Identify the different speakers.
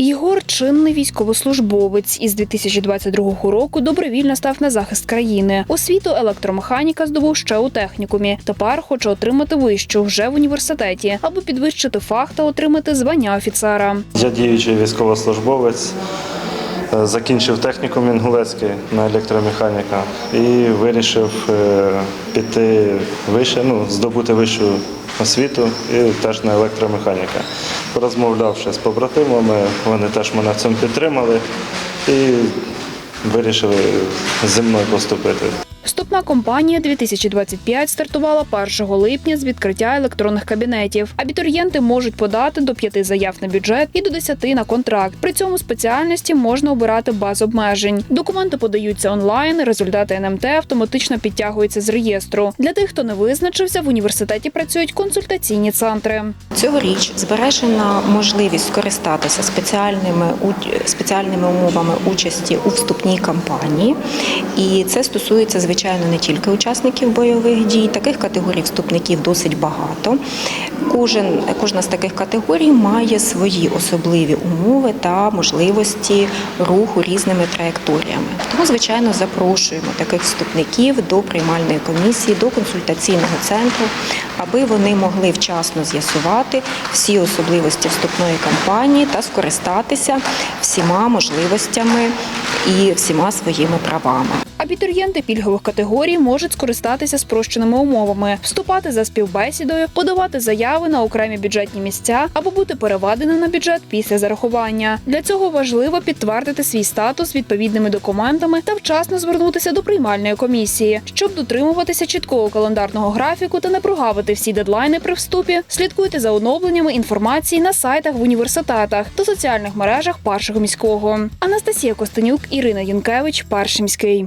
Speaker 1: Єгор чинний військовослужбовець із 2022 року добровільно став на захист країни. Освіту електромеханіка здобув ще у технікумі. Тепер хоче отримати вищу вже в університеті, аби підвищити фах та отримати звання офіцера.
Speaker 2: Я діючий військовослужбовець, е, закінчив технікум Інгулецький на електромеханіка і вирішив е, піти вище, ну, здобути вищу освіту і теж на електромеханіка. Порозмовлявши з побратимами, вони теж мене в цьому підтримали і вирішили зі мною поступити.
Speaker 1: Вступна кампанія 2025 стартувала 1 липня з відкриття електронних кабінетів. Абітурієнти можуть подати до 5 заяв на бюджет і до 10 на контракт. При цьому спеціальності можна обирати без обмежень. Документи подаються онлайн. Результати НМТ автоматично підтягуються з реєстру. Для тих, хто не визначився, в університеті працюють консультаційні центри.
Speaker 3: Цьогоріч збережена можливість скористатися спеціальними спеціальними умовами участі у вступній кампанії, і це стосується звичайно не тільки учасників бойових дій. Таких категорій вступників досить багато. Кожен кожна з таких категорій має свої особливі умови та можливості руху різними траєкторіями. Тому, звичайно, запрошуємо таких вступників до приймальної комісії, до консультаційного центру, аби вони могли вчасно з'ясувати всі особливості вступної кампанії та скористатися всіма можливостями і всіма своїми правами.
Speaker 1: Абітурієнти пільгових категорій можуть скористатися спрощеними умовами, вступати за співбесідою, подавати заяви на окремі бюджетні місця або бути переведені на бюджет після зарахування. Для цього важливо підтвердити свій статус відповідними документами та вчасно звернутися до приймальної комісії, щоб дотримуватися чіткого календарного графіку та не прогавити всі дедлайни при вступі. Слідкуйте за оновленнями інформації на сайтах в університетах та соціальних мережах першого міського. Анастасія Костенюк, Ірина Юнкевич, перший міський.